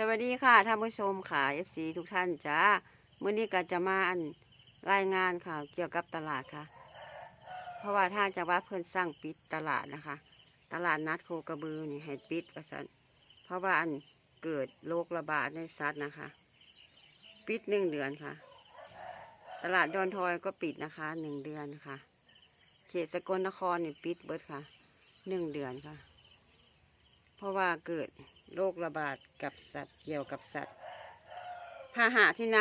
สวัสดีค่ะท่านผู้ชมค่ะ FC ทุกท่านจ้าเมื่อนี้ก็จะมาอันรายงานข่าวเกี่ยวกับตลาดค่ะ เพราะว่าทางจังหวัดเพิ่นสร้างปิดตลาดนะคะ ตลาดนัดโคกระบือนี่ให้ปิดว่าซั่นเพราะว่าอันเกิดโรคระบาดในสัตว์นะคะ ปิดหนึ่งเดือนค่ะ ตลาดดอนทอยก็ปิดนะคะหนึ่งเดือนค่ะ เขตสกลนครนี่ปิดเบิดค่ะหนึ่งเดือนค่ะ เพราะว่าเกิดโรคระบาดกับสัตว์เกี่ยวกับสัตว์พาหะที่น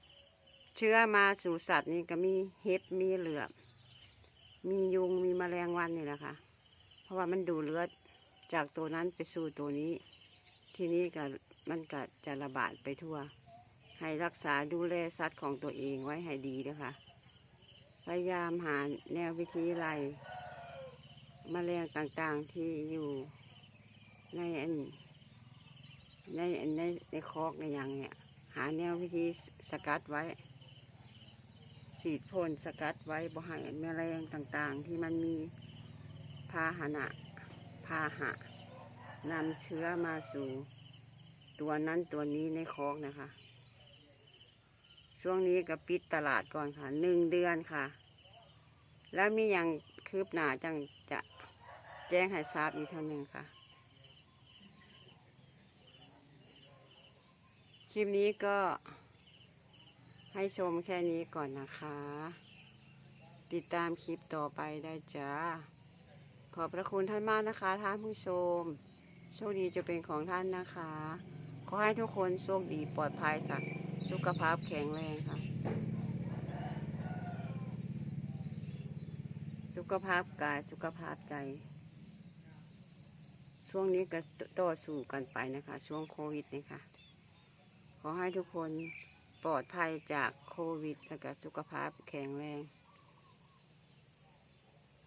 ำเชื้อมาสู่สัตว์นี่ก็มีเห็บมีเหลือบ มียุงมีแมลงวันนี่แหละค่ะ เพราะว่ามันดูเลือดจากตัวนั้นไปสู่ตัวนี้ ทีนี้ก็มันก็จะระบาดไปทั่ว ให้รักษาดูแลสัตว์ของตัวเองไว้ให้ดีนะคะพยายามหาแนววิธีไล่แมลงต่างๆที่อยู่ ในอันในอันในในคอกในอย่างเนี่ย หาแนววิธีสกัดไว้ฉีดพ่นสกัดไว้บ่ให้แมลงต่างๆ ที่มันมีพาหนะพาหะนำเชื้อมาสู่ตัวนั้นตัวนี้ในคอกนะคะ ช่วงนี้ก็ปิดตลาดก่อนค่ะหนึ่งเดือนค่ะ แล้วมีอย่างคืบหน้าจังจะแจ้งให้ทราบอีกเท่านึงค่ะ คลิปนี้ก็ให้ชมแค่นี้ก่อนนะคะ ติดตามคลิปต่อไปได้จ้า ขอบพระคุณท่านมากนะคะท่านผู้ชม โชคดีจะเป็นของท่านนะคะ ขอให้ทุกคนโชคดีปลอดภัยค่ะ สุขภาพแข็งแรงค่ะ สุขภาพกายสุขภาพใจ ช่วงนี้ก็ต่อสู้กันไปนะคะ ช่วงโควิดนี่ค่ะ อให้ทุกคนปลอดภัยจากโควิดและก็สุขภาพแข็งแรง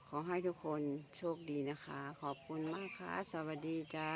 ขอให้ทุกคนโชคดีนะคะ ขอบคุณมากค่ะ สวัสดีจ้า